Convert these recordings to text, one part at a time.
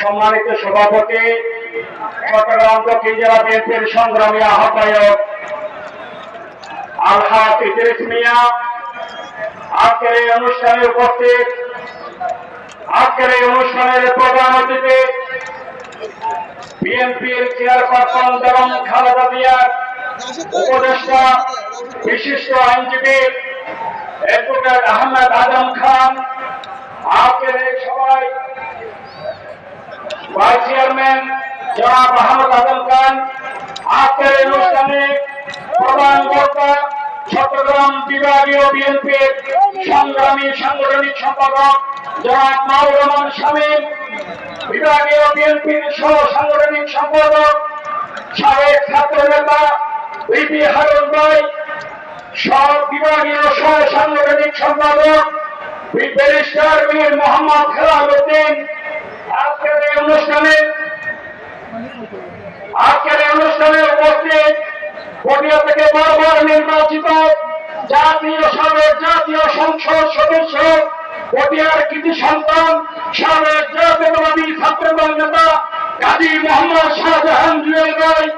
সম্মানিত সভাপতি, চট্টগ্রাম দক্ষিণ জেলা বিএনপির সংগ্রামী আহ্বায়ক আলহাত ইদ্রিস মিয়া। আজকের এই অনুষ্ঠানে উপস্থিত, আজকের এই অনুষ্ঠানের প্রধান অতিথি বিএনপির চেয়ারপারসন বেগম খালেদা জিয়ার উপদেষ্টা, বিশিষ্ট আইনজীবী অ্যাডভোকেট আহমেদ আজম খান আজকের এই সভায় ভাইস চেয়ারম্যান জনাব আহমদ আজম খান আজকের অনুষ্ঠানে প্রধান বক্তা চট্টগ্রাম বিভাগীয় বিএনপির সংগ্রামী সাংগঠনিক সম্পাদক জনাব মাউর রহমান শামীম, বিভাগীয় বিএনপির সহ সাংগঠনিক সম্পাদক, সাবেক ছাত্র নেতা বিপি হারুন ভাই বিভাগীয় সহ সাংগঠনিক সম্পাদক মোহাম্মদ উদ্দিন আজকের এই অনুষ্ঠানে, আজকের এই অনুষ্ঠানে উপস্থিত পটিয়া থেকে বারবার নির্বাচিত জাতীয় সাবেক জাতীয় সংসদ সদস্য, পটিয়ার কৃতি সন্তান, সাবেক জাতীয়বাদী ছাত্রদল নেতা কাজী মোহাম্মদ শাহজাহান জুয়েল রায়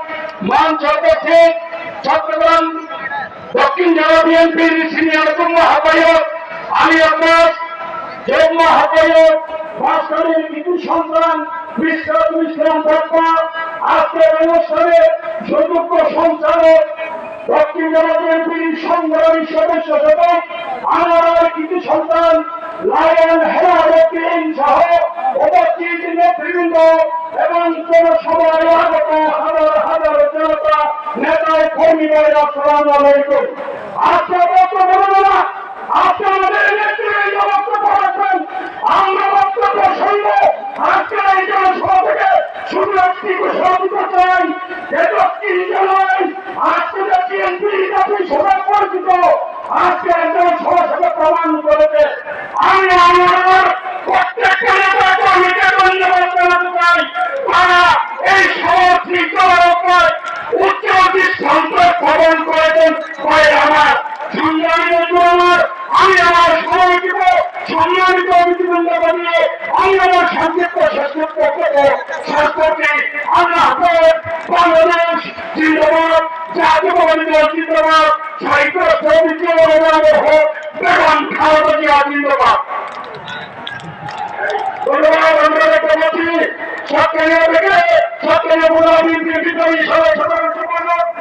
মঞ্চ উপস্থিত চট্টগ্রাম দক্ষিণ জেলা বিএনপির সিনিয়র যুগ্ম আহ্বায়ক আলী আব্বাস, যুগ্ম ভাস্করের কিছু সন্তান বিশ্বনাথ ইসলাম বর্মা আজকের অনুষ্ঠানে সুযোগ্য সঞ্চালক দক্ষিণ জেলা বিএনপির সংগ্রামী সদস্য সদস্য আমার কিছু সন্তান লায়ন হেরাউদ্দিন সহ উপস্থিত নেতৃবৃন্দ এবং জনসভায় আগত হাজার হাজার জনতা নেতায় কর্মীদের আসসালাম আলাইকুম। আজকে বক্তব্য নেতৃবৃন্দ আমার আমি আমার সময় দিব সম্মানিত অতিথিবৃন্দ বানিয়ে আমি আমার সংক্ষিপ্ত শেষকৃত্য করব শেষ করছি আল্লাহ বাংলাদেশ জিন্দাবাদ জাতীয়বাদী জিন্দাবাদ সাহিত্য বেগম খালেদা জিন্দাবাদ ধন্যবাদ আমরা দেখতে পাচ্ছি সব থেকে সব থেকে বিজেপি সবাই সবাই